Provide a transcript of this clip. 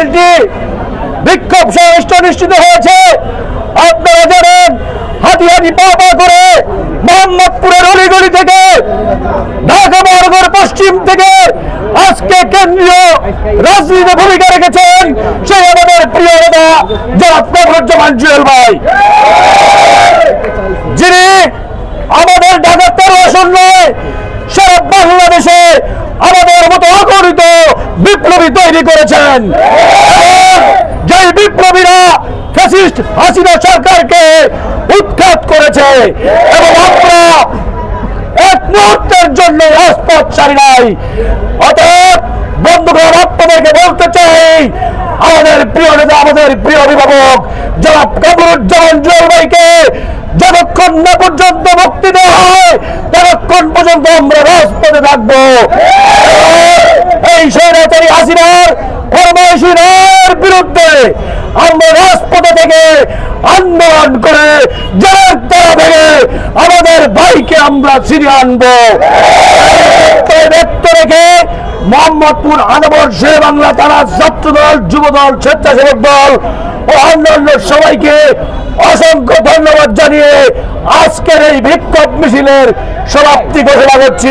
মিছিলটি বিক্ষোভ সমাবেশটা অনুষ্ঠিত হয়েছে। আপনারা জানেন হাতি হাতি পা পা করে মোহাম্মদপুরের অলিগলি থেকে, ঢাকা মহানগর পশ্চিম থেকে আজকে কেন্দ্রীয় রাজনীতিতে ভূমিকা রেখেছেন সেই আমাদের প্রিয় নেতা জনাব ফখরুজ্জামান জুয়েল ভাই। বিপ্লবী তৈরি করেছেন। যেই বিপ্লবীরা ফ্যাসিস্ট হাসিনা সরকারকে উৎখাত করেছে এবং আমরা এক মুহূর্তের জন্য রাজপথ ছাড়ি নাই। অতএব বন্ধুগণ, আপনাদেরকে বলতে চাই, আমাদের প্রিয় নেতা, আমাদের প্রিয় অভিভাবক, জনাব কামরুজ্জামান জুয়েল ভাইকে যতক্ষণ না পর্যন্ত মুক্তি দেওয়া হয়, ততক্ষণ পর্যন্ত আমরা রাজপথে থাকব। এই স্বৈরাচারী হাসিনার রায়ের বিরুদ্ধে আমরা রাজপথে থেকে আন্দোলন করে তারা আমাদের ভাইকে আমরা আনব। রেখে মোহাম্মদপুর আনবর শের বাংলা দল স্বেচ্ছাসেবক দল ও অন্যান্য সবাইকে অসংখ্য ধন্যবাদ জানিয়ে আজকের এই বিক্ষোভ মিছিলের সমাপ্তি ঘোষণা করছি।